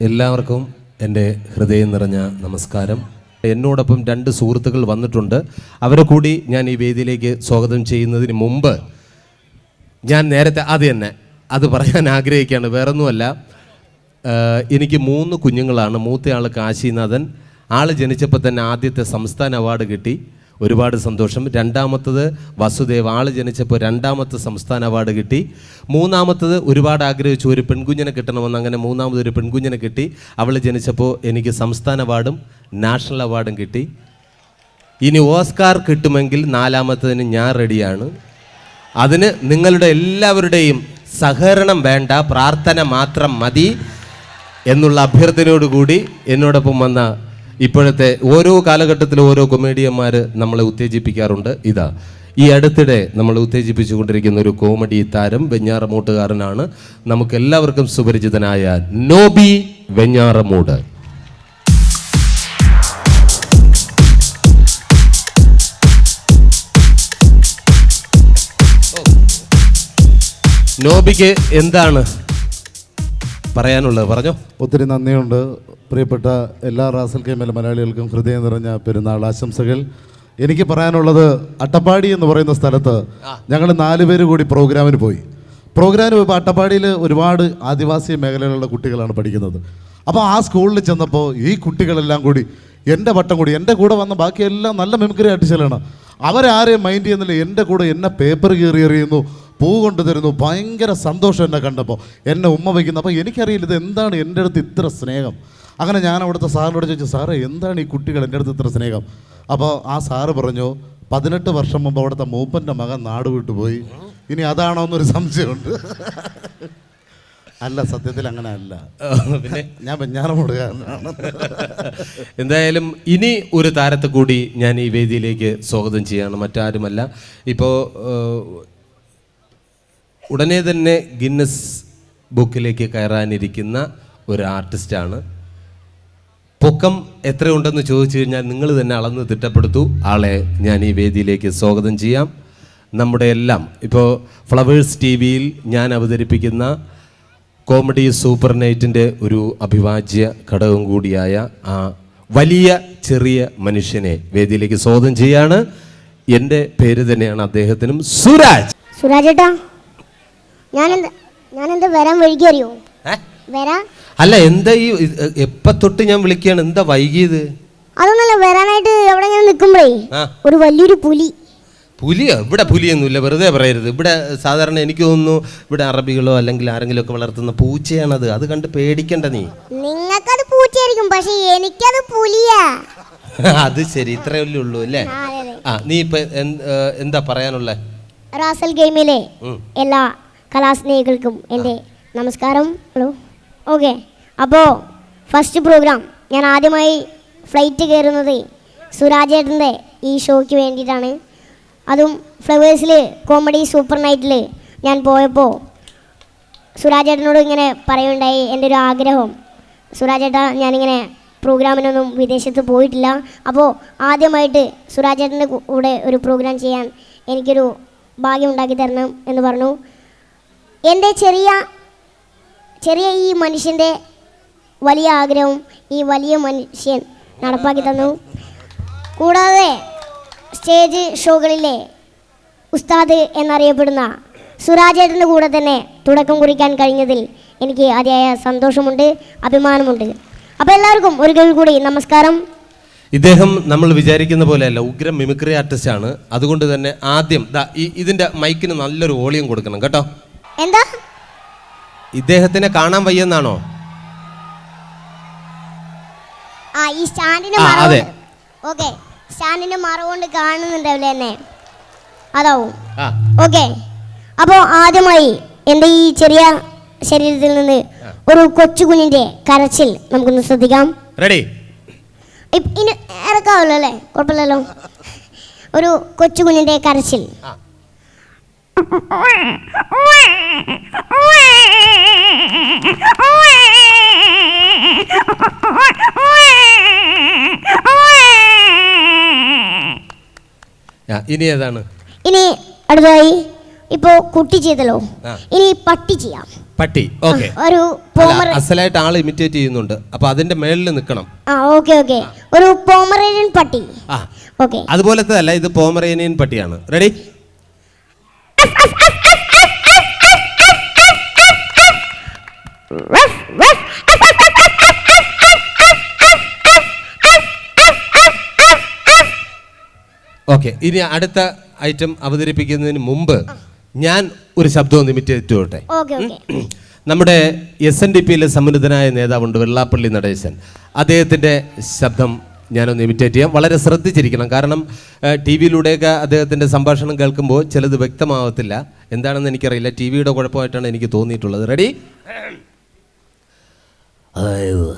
എല്ലാവർക്കും എന്റെ ഹൃദയം നിറഞ്ഞ നമസ്കാരം. എന്നോടൊപ്പം രണ്ട് സുഹൃത്തുക്കൾ വന്നിട്ടുണ്ട്. അവരെ കൂടി ഞാൻ ഈ വേദിയിലേക്ക് സ്വാഗതം ചെയ്യുന്നതിന് മുമ്പ് ഞാൻ നേരത്തെ അത് തന്നെ അത് പറയാൻ ആഗ്രഹിക്കുകയാണ്. വേറൊന്നുമല്ല എനിക്ക് മൂന്ന് കുഞ്ഞുങ്ങളാണ്. മൂത്തയാൾ കാശിനാഥൻ ആൾ ജനിച്ചപ്പോൾ തന്നെ ആദ്യത്തെ സംസ്ഥാന അവാർഡ് കിട്ടി. ഒരുപാട് സന്തോഷം. രണ്ടാമത്തത് വസുദേവ്. ആൾ ജനിച്ചപ്പോൾ രണ്ടാമത്തെ സംസ്ഥാന അവാർഡ് കിട്ടി. മൂന്നാമത്തത് ഒരുപാട് ആഗ്രഹിച്ചു. ഒരു പെൺകുഞ്ഞിനെ കിട്ടണമെന്ന് അങ്ങനെ മൂന്നാമത് ഒരു പെൺകുഞ്ഞിനെ കിട്ടി. അവൾ ജനിച്ചപ്പോൾ എനിക്ക് സംസ്ഥാന അവാർഡും നാഷണൽ അവാർഡും കിട്ടി. ഇനി ഓസ്കാർ കിട്ടുമെങ്കിൽ നാലാമത്തതിന് ഞാൻ റെഡിയാണ്. അതിന് നിങ്ങളുടെ എല്ലാവരുടെയും സഹകരണം വേണ്ട പ്രാർത്ഥന മാത്രം മതി എന്നുള്ള അഭ്യർത്ഥനയോടുകൂടി എന്നോടൊപ്പം വന്ന ഇപ്പോഴത്തെ ഓരോ കാലഘട്ടത്തിലും ഓരോ കൊമേഡിയന്മാർ നമ്മളെ ഉത്തേജിപ്പിക്കാറുണ്ട്. ഇതാ ഈ അടുത്തിടെ നമ്മൾ ഉത്തേജിപ്പിച്ചുകൊണ്ടിരിക്കുന്ന ഒരു കോമഡി താരം വെഞ്ഞാറമൂട്ടുകാരനാണ്. നമുക്ക് എല്ലാവർക്കും സുപരിചിതനായ നോബി വെഞ്ഞാറമൂട്. നോബിക്ക് എന്താണ് പറയാനുള്ളത്. പറഞ്ഞോ. ഒത്തിരി നന്ദിയുണ്ട്. പ്രിയപ്പെട്ട എല്ലാ റാസൽ കൈമൽ മലയാളികൾക്കും ഹൃദയം നിറഞ്ഞ പെരുന്നാൾ ആശംസകൾ. എനിക്ക് പറയാനുള്ളത് അട്ടപ്പാടി എന്ന് പറയുന്ന സ്ഥലത്ത് ഞങ്ങൾ നാലുപേര് കൂടി പ്രോഗ്രാമിന് പോയി. പ്രോഗ്രാമിന് പോയപ്പോൾ അട്ടപ്പാടിയിൽ ഒരുപാട് ആദിവാസി മേഖലകളിലുള്ള കുട്ടികളാണ് പഠിക്കുന്നത്. അപ്പോൾ ആ സ്കൂളിൽ ചെന്നപ്പോൾ ഈ കുട്ടികളെല്ലാം കൂടി എന്റെ വട്ടം കൂടി എന്റെ കൂടെ വന്ന ബാക്കിയെല്ലാം നല്ല മെമിക്രി ആർട്ടിസ്റ്റുകളാണ്. അവരാരെയും മൈൻഡ് ചെയ്യുന്നില്ല. എന്റെ കൂടെ എന്നെ പേപ്പർ കീറി എറിയുന്നു. പൂ കൊണ്ട് തരുന്നു. ഭയങ്കര സന്തോഷം എന്നെ കണ്ടപ്പോൾ എന്നെ ഉമ്മ വയ്ക്കുന്നു. അപ്പോൾ എനിക്കറിയില്ല ഇത് എന്താണ് എന്റെ അടുത്ത് ഇത്ര സ്നേഹം. അങ്ങനെ ഞാൻ അവിടുത്തെ സാറിനോട് ചോദിച്ചു സാറേ എന്താണ് ഈ കുട്ടികൾ എന്റെ അടുത്ത് ഇത്ര സ്നേഹം? അപ്പോൾ ആ സാറ് പറഞ്ഞു പതിനെട്ട് വർഷം മുമ്പ് അവിടുത്തെ മൂപ്പന്റെ മകൻ നാട് വിട്ടു പോയി. ഇനി അതാണോ എന്നൊരു സംശയമുണ്ട്. അല്ല സത്യത്തിൽ അങ്ങനെ അല്ല. പിന്നെ? ഞാൻ വെഞ്ഞാറമൂടുകാരനാണ് എന്തായാലും ഇനി ഒരു താരത്തെ കൂടി ഞാൻ ഈ വേദിയിലേക്ക് സ്വാഗതം ചെയ്യാണ്. മറ്റാരുമല്ല. ഇപ്പോൾ ഉടനെ തന്നെ ഗിന്നസ് ബുക്കിലേക്ക് കയറാനിരിക്കുന്ന ഒരു ആർട്ടിസ്റ്റാണ്. പൊക്കം എത്രയുണ്ടെന്ന് ചോദിച്ചു കഴിഞ്ഞാൽ നിങ്ങൾ തന്നെ അളന്ന് തിട്ടപ്പെടുത്തു. ആളെ ഞാൻ ഈ വേദിയിലേക്ക് സ്വാഗതം ചെയ്യാം. നമ്മുടെ എല്ലാം. ഇപ്പോൾ ഫ്ലവേഴ്സ് ടി വിയിൽ ഞാൻ അവതരിപ്പിക്കുന്ന കോമഡി സൂപ്പർ നൈറ്റിന്റെ ഒരു അഭിവാജ്യ ഘടകം കൂടിയായ ആ വലിയ ചെറിയ മനുഷ്യനെ വേദിയിലേക്ക് സ്വാഗതം ചെയ്യാണ്. എന്റെ പേര് തന്നെയാണ് അദ്ദേഹത്തിനും സുരാജ്. സുരാജേട്ടാ. ഞാനെന്താ ഞാനെന്താ വരാൻ വൈകി അറിയോ വരാ? അല്ല എന്താ ഈ എപ്പ തൊട്ട് ഞാൻ വിളിക്കുകയാണ് എന്താ വൈകിയത്? അതൊന്നല്ല വരാനായിട്ട് എവിടെ ഇങ്ങനെ നിൽക്കുമ്പോഴേ ഒരു വലിയൊരു പുലി. പുലിയോ? ഇവിടെ പുലിയൊന്നുമില്ല വെറുതെ പറയരുത്. ഇവിടെ സാധാരണ എനിക്ക് തോന്നുന്നു ഇവിടെ അറബികളോ അല്ലെങ്കിൽ ആരെങ്കിലും ഒക്കെ വളർത്തുന്ന പൂച്ചയാണത്. അത് കണ്ട് പേടിക്കണ്ട നീ. നിങ്ങൾക്കത് പൂച്ചയായിരിക്കും പക്ഷെ എനിക്കത് പുലിയാ. അത് ശരി ഇത്രയല്ലേ ഉള്ളൂ അല്ലേ? ആ, നീ ഇപ്പൊ എന്താ പറയാനുള്ള? റാസൽ ഗെയിമിലെ. എല്ലാ കലാസ്നേഹികൾക്കും എന്റെ നമസ്കാരം ഹലോ ഓക്കെ അപ്പോൾ ഫസ്റ്റ് പ്രോഗ്രാം ഞാൻ ആദ്യമായി ഫ്ലൈറ്റ് കയറുന്നത് സുരാജേട്ടന്റെ ഈ ഷോയ്ക്ക് വേണ്ടിയിട്ടാണ്. അതും ഫ്ലവേഴ്സിൽ കോമഡി സൂപ്പർ നൈറ്റിൽ ഞാൻ പോയപ്പോൾ സുരാജേട്ടനോട് ഇങ്ങനെ പറയുണ്ടായി എന്റെ ഒരു ആഗ്രഹം. സുരാജേട്ട ഞാനിങ്ങനെ പ്രോഗ്രാമിനൊന്നും വിദേശത്ത് പോയിട്ടില്ല. അപ്പോൾ ആദ്യമായിട്ട് സുരാജേട്ടന്റെ കൂടെ ഒരു പ്രോഗ്രാം ചെയ്യാൻ എനിക്കൊരു ഭാഗ്യം ഉണ്ടാക്കി തരണം എന്ന് പറഞ്ഞു. എന്റെ ചെറിയ ചെറിയ ഈ മനുഷ്യന്റെ വലിയ ആഗ്രഹവും ഈ വലിയ മനുഷ്യൻ നടപ്പാക്കി തന്നു. കൂടാതെ സ്റ്റേജ് ഷോകളിലെ ഉസ്താദ് എന്നറിയപ്പെടുന്ന സുരാജേട്ടന്റെ കൂടെ തന്നെ തുടക്കം കുറിക്കാൻ കഴിഞ്ഞതിൽ എനിക്ക് അതിയായ സന്തോഷമുണ്ട് അഭിമാനമുണ്ട്. അപ്പോൾ എല്ലാവർക്കും ഒരിക്കൽ കൂടി നമസ്കാരം. ഇദ്ദേഹം നമ്മൾ വിചാരിക്കുന്ന പോലെയല്ല ഉഗ്ര മിമിക്രി ആർട്ടിസ്റ്റ് ആണ് അതുകൊണ്ട് തന്നെ ആദ്യം ഇതിന്റെ മൈക്കിന് നല്ലൊരു വോളിയം കൊടുക്കണം കേട്ടോ. എന്താ? ഇദ്ദേഹത്തിനെ കാണാൻ വയ്യെന്നാണോ? ആ ഈ സ്റ്റാൻഡിന്റെ ആ, അതെ. ഓക്കേ. ഓക്കെ സ്റ്റാൻഡിന്റെ മറവ് കൊണ്ട് കാണുന്നുണ്ടാവില്ലേ എന്നെ? അതാവും. ആ. ഓക്കെ. അപ്പോൾ ആദ്യമായി എന്റെ ഈ ചെറിയ ശരീരത്തിൽ നിന്ന് ഒരു കൊച്ചു കുഞ്ഞിന്റെ കരച്ചിൽ നമുക്കൊന്ന് ശ്രദ്ധിക്കാം. റെഡി. ഇനി ഇറക്കാവല്ലോ അല്ലേ? കുഴപ്പമില്ലല്ലോ. ഒരു കൊച്ചു കുഞ്ഞിന്റെ കരച്ചിൽ. ആ, ഇനി ഏതാണ്? ഇനി അടുത്തതായി ഇപ്പോ കുട്ടി ചെയ്തല്ലോ ഇനി പട്ടി ചെയ്യാം. പട്ടി ഓക്കെ. ഒരു അസലായിട്ട് ആൾ ഇമിറ്റേറ്റ് ചെയ്യുന്നുണ്ട്. അപ്പൊ അതിന്റെ മേളിൽ നിൽക്കണം. ആ ഓക്കെ ഓക്കെ. ഒരു പോമറേനിയൻ പട്ടി. ആ. ഓക്കെ. അതുപോലത്തെ അല്ല ഇത് പോമറേനിയൻ പട്ടിയാണ്. റെഡി ഓക്കെ ഇനി അടുത്ത ഐറ്റം അവതരിപ്പിക്കുന്നതിന് മുമ്പ് ഞാൻ ഒരു ശബ്ദം നിമിറ്റ് ഓക്കെ നമ്മുടെ എസ് എൻ ഡി പിയിലെ സമുന്നതനായ നേതാവുണ്ട് വെള്ളാപ്പള്ളി നടേശൻ. അദ്ദേഹത്തിന്റെ ശബ്ദം ഞാനൊന്ന് ഇമിറ്റേറ്റ് ചെയ്യാം. വളരെ ശ്രദ്ധിച്ചിരിക്കണം. കാരണം ടി വിയിലൂടെയൊക്കെ അദ്ദേഹത്തിന്റെ സംഭാഷണം കേൾക്കുമ്പോൾ ചിലത് വ്യക്തമാവത്തില്ല. എന്താണെന്ന് എനിക്കറിയില്ല. ടി വിയുടെ കുഴപ്പമായിട്ടാണ് എനിക്ക് തോന്നിയിട്ടുള്ളത്. റെഡി അതായത്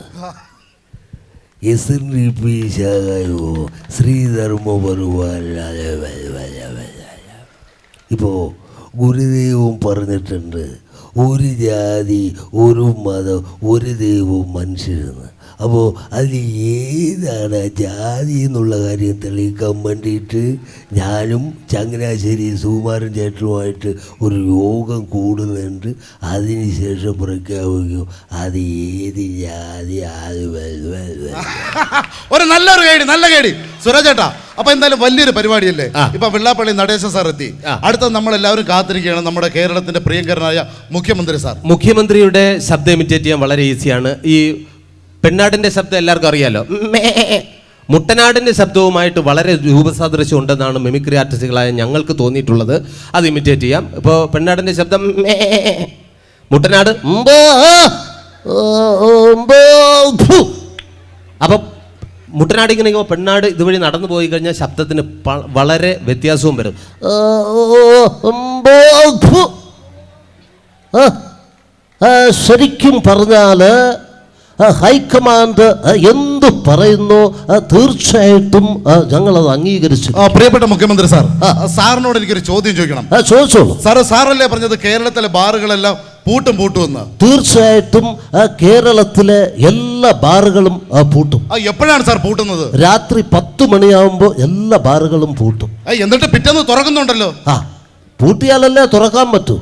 എസ് ഗുരുദേവം പറഞ്ഞിട്ടുണ്ട്. ഒരു ജാതി ഒരു മതം ഒരു ദൈവവും മനുഷ്യരെന്ന്. അപ്പോൾ അതിൽ ഏതാണ് ജാതി എന്നുള്ള കാര്യം തെളിയിക്കാൻ വേണ്ടിയിട്ട് ഞാനും ചങ്ങനാശ്ശേരി സുകുമാരൻ ചേട്ടനുമായിട്ട് ഒരു യോഗം കൂടുന്നുണ്ട്. അതിനുശേഷം പ്രഖ്യാപിക്കും അത് ഏത് ജാതി? അത് വൽ- വൽ- വൽ- ഒരു നല്ലൊരു കേടി നല്ല കേടി സുരജേട്ടാ അപ്പൊ എന്തായാലും വലിയൊരു പരിപാടിയല്ലേ? ഇപ്പൊ വെള്ളാപ്പള്ളി നടേശൻ സാർ എത്തി. അടുത്ത നമ്മൾ എല്ലാവരും കാത്തിരിക്കുകയാണ് നമ്മുടെ കേരളത്തിന്റെ പ്രിയങ്കരനായ മുഖ്യമന്ത്രി സാർ മുഖ്യമന്ത്രിയുടെ ശബ്ദം ഇമിറ്റേറ്റ് ചെയ്യാൻ വളരെ ഈസിയാണ് ഈ പെണ്ണാടിന്റെ ശബ്ദം എല്ലാവർക്കും അറിയാലോ? മുട്ടനാടിന്റെ മുട്ടനാടിന്റെ ശബ്ദവുമായിട്ട് വളരെ രൂപസാദൃശ്യം ഉണ്ടെന്നാണ് മിമിക്രി ആർട്ടിസ്റ്റുകളായ ഞങ്ങൾക്ക് തോന്നിയിട്ടുള്ളത്. അത് ഇമിറ്റേറ്റ് ചെയ്യാം. ഇപ്പോൾ പെണ്ണാടിന്റെ ശബ്ദം. മുട്ടനാട് അപ്പൊ മുട്ടനാട് ഇങ്ങനെ പെണ്ണാട് ഇതുവഴി നടന്നു പോയി കഴിഞ്ഞാൽ ശബ്ദത്തിന് വളരെ വ്യത്യാസവും വരും. ശരിക്കും പറഞ്ഞാൽ ഹൈക്കമാൻഡ് എന്ത് പറയുന്നു തീർച്ചയായിട്ടും ഞങ്ങൾ അത് അംഗീകരിച്ചു. പ്രിയപ്പെട്ട മുഖ്യമന്ത്രി സാർ സാറിനോട് എനിക്കൊരു ചോദ്യം ചോദിക്കണം. ചോദിച്ചോളൂ. സാർ സാറല്ലേ പറഞ്ഞത് കേരളത്തിലെ ബാറുകളെല്ലാം പൂട്ടും പൂട്ടുമെന്ന്? തീർച്ചയായിട്ടും കേരളത്തിലെ എല്ലാ ബാറുകളും പൂട്ടും. എപ്പോഴാണ് സാർ പൂട്ടുന്നത്? രാത്രി പത്ത് മണിയാവുമ്പോൾ എല്ലാ ബാറുകളും പൂട്ടും. എന്നിട്ട് പിറ്റേന്ന് തുറക്കുന്നുണ്ടല്ലോ. ആ പൂട്ടിയാലല്ലേ തുറക്കാൻ പറ്റൂ.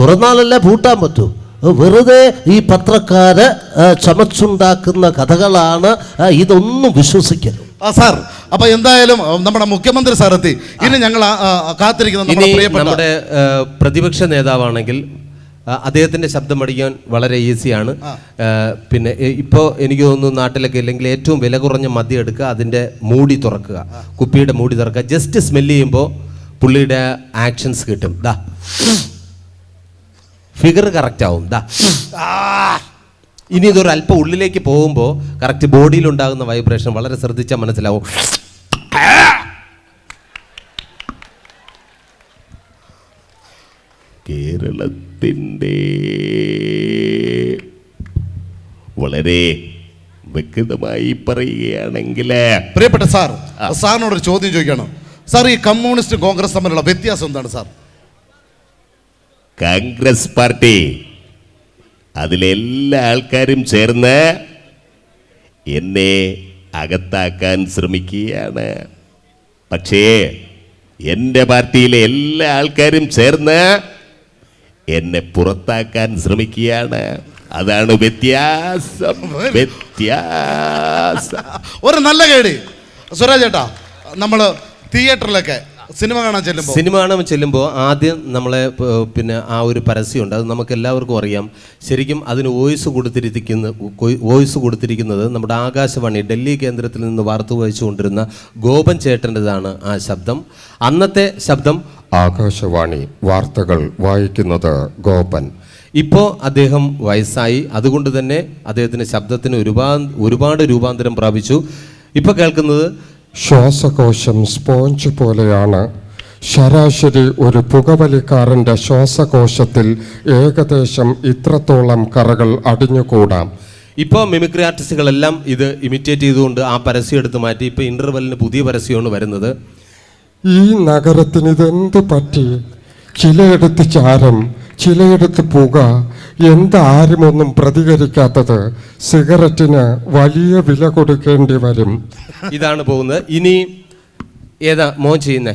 തുറന്നാലല്ലേ പൂട്ടാൻ പറ്റൂ. വെറുതെ ഈ പത്രക്കാര് ചമച്ചുണ്ടാക്കുന്ന കഥകളാണ് ഇതൊന്നും വിശ്വസിക്കരുത്. ആ സാർ അപ്പൊ എന്തായാലും നമ്മുടെ മുഖ്യമന്ത്രി സാർ എത്തി ഇനി ഞങ്ങൾ കാത്തിരിക്കുന്ന നമ്മുടെ പ്രിയപ്പെട്ട നമ്മുടെ പ്രതിപക്ഷ നേതാവാണെങ്കിൽ അദ്ദേഹത്തിന്റെ അദ്ദേഹത്തിന്റെ ശബ്ദം പഠിക്കാൻ വളരെ ഈസിയാണ്. പിന്നെ ഇപ്പോൾ എനിക്ക് തോന്നുന്നു നാട്ടിലൊക്കെ ഇല്ലെങ്കിൽ ഏറ്റവും വില കുറഞ്ഞ മദ്യം എടുക്കുക അതിന്റെ മൂടി തുറക്കുക കുപ്പിയുടെ മൂടി തുറക്കുക. ജസ്റ്റ് സ്മെല്ല് ചെയ്യുമ്പോൾ പുള്ളിയുടെ ആക്ഷൻസ് കിട്ടും. ദാ. ഫിഗർ കറക്റ്റ് ആവും. ദാ. ആ. ഇനി ഇതൊരു അല്പം ഉള്ളിലേക്ക് പോകുമ്പോൾ കറക്റ്റ് ബോഡിയിൽ ഉണ്ടാകുന്ന വൈബ്രേഷൻ വളരെ ശ്രദ്ധിച്ചാൽ മനസ്സിലാവും. കേരളത്തിന്റെ വളരെ വ്യക്തമായി പറയുകയാണെങ്കിൽ പ്രിയപ്പെട്ട സാർ സാറിനോട് ഒരു ചോദ്യം ചോദിക്കണം. സാർ ഈ കമ്മ്യൂണിസ്റ്റ് കോൺഗ്രസ് തമ്മിലുള്ള വ്യത്യാസം എന്താണ് സാർ? കോൺഗ്രസ് പാർട്ടി. അതിലെല്ലാ ആൾക്കാരും ചേർന്ന് എന്നെ അകത്താക്കാൻ ശ്രമിക്കുകയാണ്. പക്ഷേ എന്റെ പാർട്ടിയിലെ എല്ലാ ആൾക്കാരും ചേർന്ന് എന്നെ പുറത്താക്കാൻ ശ്രമിക്കുകയാണ്. അതാണ് വ്യത്യാസം വ്യത്യാസം. ഒരു നല്ല കേടി. സ്വരാജ് ചേട്ടാ നമ്മൾ തിയേറ്ററിലൊക്കെ സിനിമ കാണാൻ ചെല്ലുമ്പോൾ സിനിമ കാണാൻ ചെല്ലുമ്പോൾ ആദ്യം നമ്മളെ പിന്നെ ആ ഒരു പരസ്യമുണ്ട്. അത് നമുക്ക് എല്ലാവർക്കും അറിയാം. ശരിക്കും അതിന് വോയിസ് കൊടുത്തിരിക്കുന്ന വോയിസ് കൊടുത്തിരിക്കുന്നത് നമ്മുടെ ആകാശവാണി ഡൽഹി കേന്ദ്രത്തിൽ നിന്ന് വാർത്ത വഹിച്ചുകൊണ്ടിരുന്ന ഗോപൻ ചേട്ടന്റെതാണ് ആ ശബ്ദം. അന്നത്തെ ശബ്ദം ആകാശവാണി വാർത്തകൾ വായിക്കുന്നത് ഗോപൻ. ഇപ്പോൾ അദ്ദേഹം വയസ്സായി. അതുകൊണ്ട് തന്നെ അദ്ദേഹത്തിന്റെ ശബ്ദത്തിന് ഒരുപാട് ഒരുപാട് രൂപാന്തരം പ്രാപിച്ചു. ഇപ്പോൾ കേൾക്കുന്നത് ശ്വാസകോശം സ്പോഞ്ച് പോലെയാണ്. ശരാശരി ഒരു പുകവലിക്കാരന്റെ ശ്വാസകോശത്തിൽ ഏകദേശം ഇത്രത്തോളം കറകൾ അടിഞ്ഞുകൂടാം. ഇപ്പോൾ മിമിക്രി ആർട്ടിസ്റ്റുകളെല്ലാം ഇത് ഇമിറ്റേറ്റ് ചെയ്തുകൊണ്ട് ആ പരസ്യം എടുത്ത് മാറ്റി. ഇപ്പോൾ ഇന്റർവെല്ലിന് പുതിയ പരസ്യമാണ് വരുന്നത്. ഈ നഗരത്തിന് ഇതെന്ത് പറ്റി? ചിലയിടത്ത് ചാരം ചിലയിടത്ത് പുക എന്താരുമൊന്നും പ്രതികരിക്കാത്തത് സിഗരറ്റിന് വലിയ വില കൊടുക്കേണ്ടി വരും. ഇതാണ് പോകുന്നത്. ഇനി ഏതാ മോൻ ചെയ്യുന്നേ?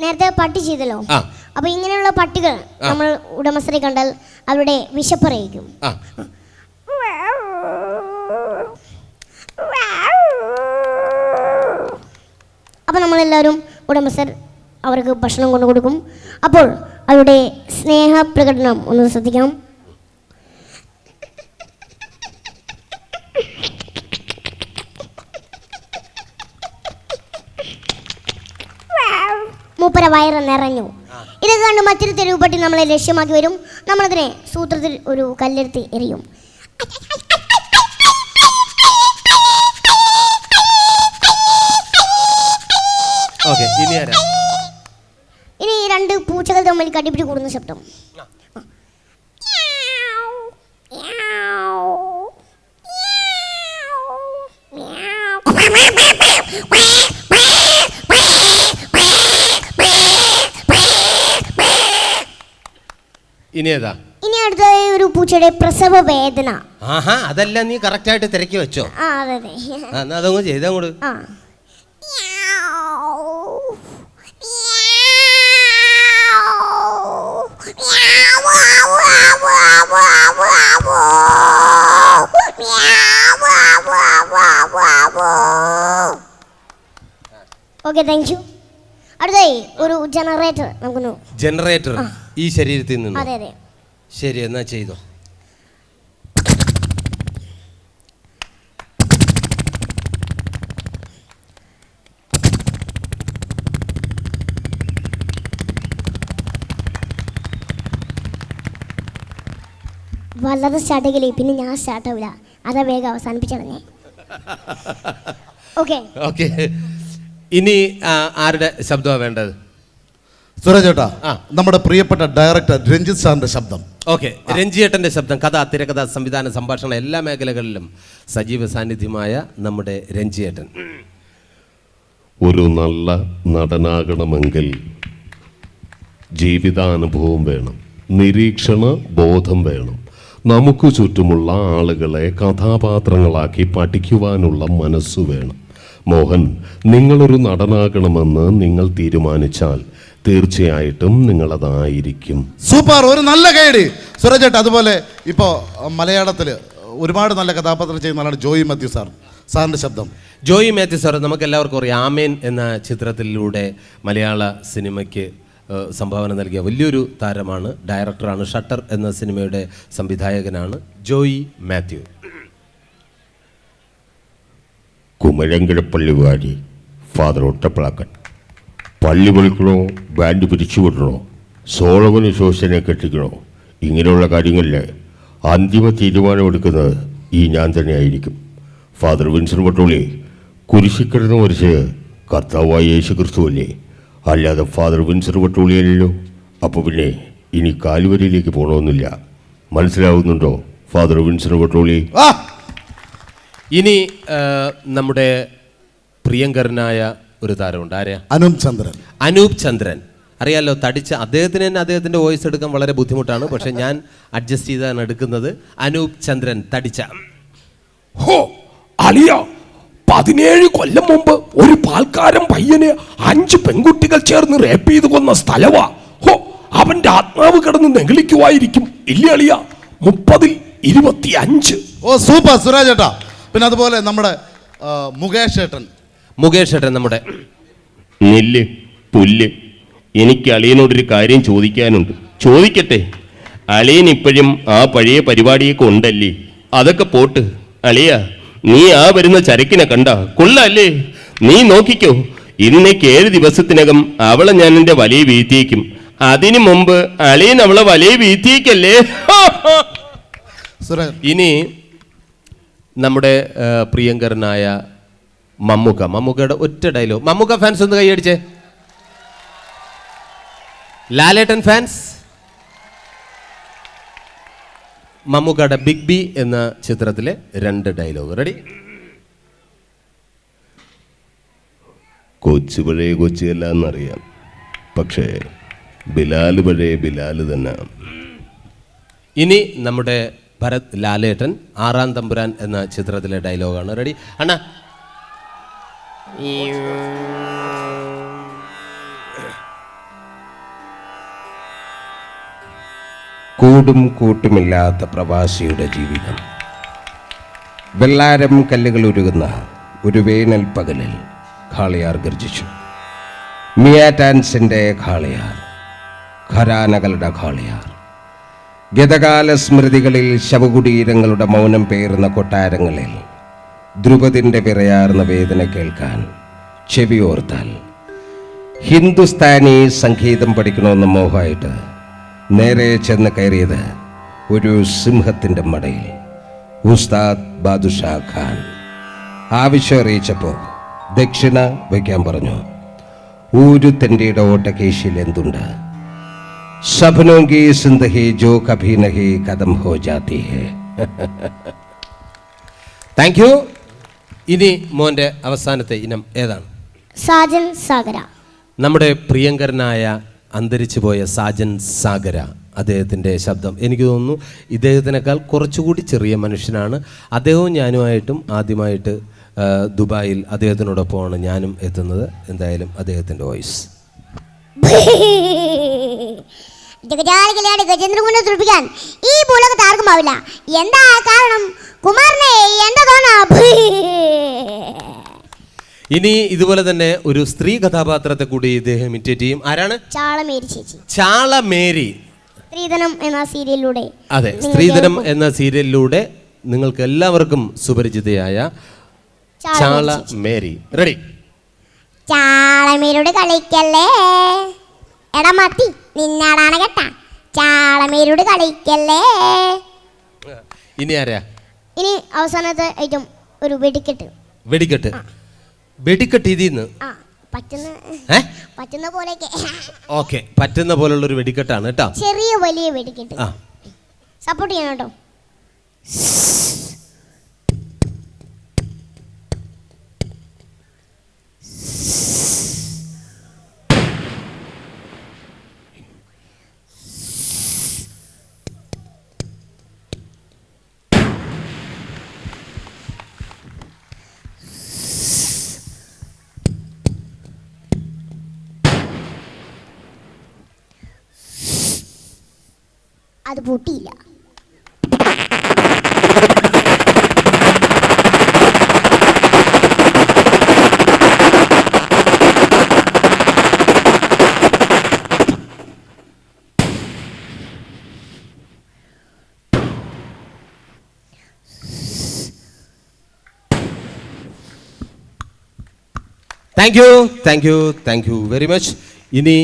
നേരത്തെ പട്ടി ചെയ്തല്ലോ. ആ. അപ്പോൾ ഇങ്ങനെയുള്ള പട്ടികൾ നമ്മൾ ഉടമസ്ഥരെ കണ്ടാൽ അവരുടെ വിശപ്പറിയിക്കും. ആ. അപ്പോൾ നമ്മളെല്ലാവരും ഉടമസ്ഥർ അവർക്ക് ഭക്ഷണം കൊണ്ടു കൊടുക്കും. അപ്പോൾ അവരുടെ സ്നേഹപ്രകടനം ഒന്ന് ശ്രദ്ധിക്കാം മൂപ്പര വയറ് നിറഞ്ഞു. ഇത് കണ്ട് മറ്റൊരു തെരുവ് പട്ടി നമ്മളെ ലക്ഷ്യമാക്കി വരും. നമ്മളതിനെ സൂത്രത്തിൽ ഒരു കല്ലെടുത്ത് എറിയും. ഓക്കെ ഇനി ആരാ? രണ്ട് പൂച്ചകൾ തമ്മിൽ കടിപിടി കൂടുന്ന ശബ്ദം. ഇനി ഏതാ? ഇനി അടുത്തതായി ഒരു പൂച്ചയുടെ പ്രസവ വേദന. ആഹാ അതെല്ലാം നീ കറക്റ്റായിട്ട് തിരക്കി വെച്ചോ. ആ അതെ അതെ. ആ, എന്നാ അതങ്ങ് ചെയ്തങ്ങോട്ട് ആ. ഓക്കെ താങ്ക് യു അടുത്തായി ഒരു ജനറേറ്റർ നമുക്കൊന്ന് ജനറേറ്റർ ഈ ശരീരത്തിൽ നിന്ന് അതെ അതെ ശരി എന്നാ ചെയ്തോ വല്ലാതെ സ്റ്റാർട്ട് ആക്കില്ലേ പിന്നെ ഞാൻ സ്റ്റാർട്ട് ആവില്ല അതാ വേഗം അവസാനിപ്പിച്ചടങ്ങി. ഓക്കെ ഓക്കെ ഇനി ആരുടെ ശബ്ദമാണ് വേണ്ടത്? സുരജേട്ടാ. നമ്മുടെ പ്രിയപ്പെട്ട ഡയറക്ടർ രഞ്ജിത് സാറിന്റെ ശബ്ദം. ഓക്കെ രഞ്ജിയേട്ടന്റെ ശബ്ദം കഥ തിരക്കഥ സംവിധാന സംഭാഷണ എല്ലാ മേഖലകളിലും സജീവ സാന്നിധ്യമായ നമ്മുടെ രഞ്ജിയേട്ടൻ ഒരു നല്ല നടനാകണമെങ്കിൽ ജീവിതാനുഭവം വേണം നിരീക്ഷണ ബോധം വേണം. നമുക്ക് ചുറ്റുമുള്ള ആളുകളെ കഥാപാത്രങ്ങളാക്കി പഠിക്കുവാനുള്ള മനസ്സു വേണം. മോഹൻ നിങ്ങളൊരു നടനാകണമെന്ന് നിങ്ങൾ തീരുമാനിച്ചാൽ തീർച്ചയായിട്ടും നിങ്ങളതായിരിക്കും. സൂപ്പർ ഒരു നല്ല ഗൈഡ്. സുരജ് ചേട്ടാ അതുപോലെ ഇപ്പോൾ മലയാളത്തിൽ ഒരുപാട് നല്ല കഥാപാത്രം ചെയ്യുന്ന ആളാണ് ജോയി മാത്യു സാർ. സാറിന്റെ ശബ്ദം. ജോയി മാത്യു സാർ നമുക്ക് എല്ലാവർക്കും അറിയാം. ആമേൻ എന്ന ചിത്രത്തിലൂടെ മലയാള സിനിമയ്ക്ക് സംഭാവന നൽകിയ വലിയൊരു താരമാണ് ഡയറക്ടറാണ് ഷട്ടർ എന്ന സിനിമയുടെ സംവിധായകനാണ് ജോയി മാത്യു. കുമരങ്കിടപ്പള്ളി വാരി ഫാദർ ഒട്ടപ്പിളാക്കൻ. പള്ളി പൊളിക്കണോ ബാൻഡ് പിരിച്ചു വിടണോ സോളമന് ശോശനെ കെട്ടിക്കണോ ഇങ്ങനെയുള്ള കാര്യങ്ങളിൽ അന്തിമ തീരുമാനമെടുക്കുന്നത് ഈ ഞാൻ തന്നെയായിരിക്കും. ഫാദർ വിൻസൻ പട്ടോളി കുരിശിക്കിടന്ന് മരിച്ച് കർത്താവായ യേശു ക്രിസ്തുവല്ലേ അല്ലാതെ ഫാദർ വിൻസർ പട്ടോളിയല്ലോ അപ്പോൾ പിന്നെ ഇനി കാൽവരിയിലേക്ക് പോകണമെന്നില്ല മനസ്സിലാവുന്നുണ്ടോ ഫാദർ വിൻസർ പട്ടോളി ഇനി നമ്മുടെ പ്രിയങ്കരനായ ഒരു താരമുണ്ട്. ആരെയാ അനൂപ് ചന്ദ്രൻ. അനൂപ് ചന്ദ്രൻ. അറിയാലോ തടിച്ച അദ്ദേഹത്തിന് തന്നെ അദ്ദേഹത്തിന്റെ വോയിസ് എടുക്കാൻ വളരെ ബുദ്ധിമുട്ടാണ്. പക്ഷെ ഞാൻ അഡ്ജസ്റ്റ് ചെയ്താണ് എടുക്കുന്നത്. അനൂപ് ചന്ദ്രൻ തടിച്ച. ഹോ അളിയ പതിനേഴ് കൊല്ലം മുമ്പ് ഒരു പാൽക്കാരൻ പയ്യനെ അഞ്ച് പെൺകുട്ടികൾ ചേർന്ന് റേപ്പ് ചെയ്തു കൊന്ന സ്ഥലവാ. ഹോ അവന്റെ ആത്മാവ് കിടന്ന് നെഗളിക്കുവായിരിക്കും. ഇല്ലേ അളിയ? മുപ്പതിൽ ഇരുപത്തി അഞ്ച് ഓ സൂപ്പർ. സുരാജ് ഏട്ടാ പിന്നെ അതുപോലെ നമ്മുടെ ആ, മുകേഷ് ഏട്ടൻ. മുകേഷ് ഏട്ടൻ നമ്മുടെ. നെല്ല് പുല്ല്. എനിക്ക് അളിയനോടൊരു കാര്യം ചോദിക്കാനുണ്ട്. ചോദിക്കട്ടെ? അളിയൻ ഇപ്പോഴും ആ പഴയ പരിപാടിയൊക്കെ ഉണ്ടല്ലേ? അതൊക്കെ പോട്ട്. അളിയ നീ ആ വരുന്ന ചരക്കിനെ കണ്ട കൊള്ളല്ലേ? നീ നോക്കിക്കോ ഇന്നേക്ക് ഏഴ് ദിവസത്തിനകം അവളെ ഞാൻ എന്റെ വലയെ വീഴ്ത്തിയേക്കും. അതിനു മുമ്പ് അളിയൻ അവളെ വലയെ വീഴ്ത്തിയേക്കല്ലേ? ഇനി നമ്മുടെ പ്രിയങ്കരനായ മമ്മൂക്ക മമ്മൂക്കയുടെ ഒറ്റ ഡയലോഗ് മമ്മൂക്ക ഫാൻസ് ഒന്ന് കൈയടിച്ചേ. ലാലേട്ടൻ ഫാൻസ് മമ്മൂക്കയുടെ ബിഗ് ബി എന്ന ചിത്രത്തിലെ രണ്ട് ഡയലോഗ് റെഡി കൊച്ചു പഴയ കൊച്ചിയല്ല എന്നറിയാം പക്ഷേ ബിലാൽ പഴയ ബിലാൽ തന്നെ. ഇനി നമ്മുടെ ഭരത് ലാലേട്ടൻ ആറാം തമ്പുരാൻ എന്ന ചിത്രത്തിലെ ഡയലോഗാണ് റെഡി അണ്ണ. കൂടും കൂട്ടുമില്ലാത്ത പ്രവാസിയുടെ ജീവിതം. വെള്ളാരം കല്ലുകൾ ഉരുകുന്ന ഒരു വേനൽ പകലിൽ ഖാളിയാർ ഗർജിച്ചു. മിയാറ്റാൻസിന്റെ ഖാളിയാർ ഖരാനകളുടെ ഖാളിയാർ. ഗതകാല സ്മൃതികളിൽ ശവകുടീരങ്ങളുടെ മൗനം പേറുന്ന കൊട്ടാരങ്ങളിൽ ധ്രുപതിന്റെ വിറയാർന്ന വേദന കേൾക്കാൻ ചെവിയോർത്താൽ ഹിന്ദുസ്ഥാനി സംഗീതം പഠിക്കണമെന്ന് മോഹമായിട്ട് നേരെ ചെന്ന് കയറിയത് ഒരു സിംഹത്തിന്റെ മടയിൽ. ഉസ്താദ് ബാദുഷാ ഖാൻ. ആവശ്യം അറിയിച്ചപ്പോൾ ദക്ഷിണ വയ്ക്കാൻ പറഞ്ഞു ഊരു തെന്റെയുടെ ഓട്ടകേശിയിൽ എന്തുണ്ട്? സഭനോങ്കി സിന്ദഹി ജോ കഭി നഹി കദം ഹോ ജാതി ഹേ. താങ്ക് യു ഇനി മോന്റെ അവസാനത്തെ ഇനം ഏതാണ്? സാജൻ സാഗര. നമ്മുടെ പ്രിയങ്കരനായ അന്തരിച്ചു പോയ സാജൻ സാഗര അദ്ദേഹത്തിന്റെ ശബ്ദം. എനിക്ക് തോന്നുന്നു ഇദ്ദേഹത്തിനേക്കാൾ കുറച്ചുകൂടി ചെറിയ മനുഷ്യനാണ്. അദ്ദേഹവും ഞാനുമായിട്ടും ആദ്യമായിട്ട് ദുബായിൽ അദ്ദേഹത്തിനോടൊപ്പമാണ് ഞാനും എത്തുന്നത്. എന്തായാലും അദ്ദേഹത്തിന്റെ വോയിസ്. ഈ ആവില്ല. എന്താ കാരണം? കുമാരനെ എന്താ തോന്നാ ഇനി ഇതുപോലെ തന്നെ ഒരു സ്ത്രീ കഥാപാത്രത്തെ കൂടി ഇദ്ദേഹം ഇമിറ്റേറ്റ് ചെയ്യും. ആരാണ്? ചാളമേരി ചേച്ചി. ചാളമേരി. സ്ത്രീധനം എന്ന സീരിയലിലൂടെ അതെ സ്ത്രീധനം എന്ന സീരിയലിലൂടെ നിങ്ങൾക്ക് എല്ലാവർക്കും സുപരിചിതയായ ചാള ചാള മേരി റെഡി. ചാളമേരിയുടെ കളിക്കല്ലേ? എടാ മത്തി നിന്നാടാണ് കേട്ടാ. ചാളമേരിയുടെ കളിക്കല്ലേ? ഇനി ആരാ? ഇനി അവസാനത്തെ ഐറ്റം ഒരു വെടിക്കെട്ട്. വെടിക്കെട്ട്. വെടിക്കെട്ട് ഇതിന്ന് പറ്റുന്ന പോലെയൊക്കെ. ഓക്കെ പറ്റുന്ന പോലുള്ള ഒരു വെടിക്കെട്ടാണ് കേട്ടോ. ചെറിയ വലിയ വെടിക്കെട്ട്. സപ്പോർട്ട് ചെയ്യണം കേട്ടോ. അത് പൊട്ടിയില്ല. Thank you thank you thank you very much ഇനി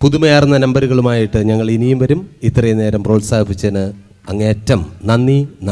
പുതുമയാർന്ന നമ്പറുകളുമായിട്ട് ഞങ്ങൾ ഇനിയും വരും. ഇത്രയും നേരം പ്രോത്സാഹിപ്പിച്ചതിന് അങ്ങേയറ്റം നന്ദി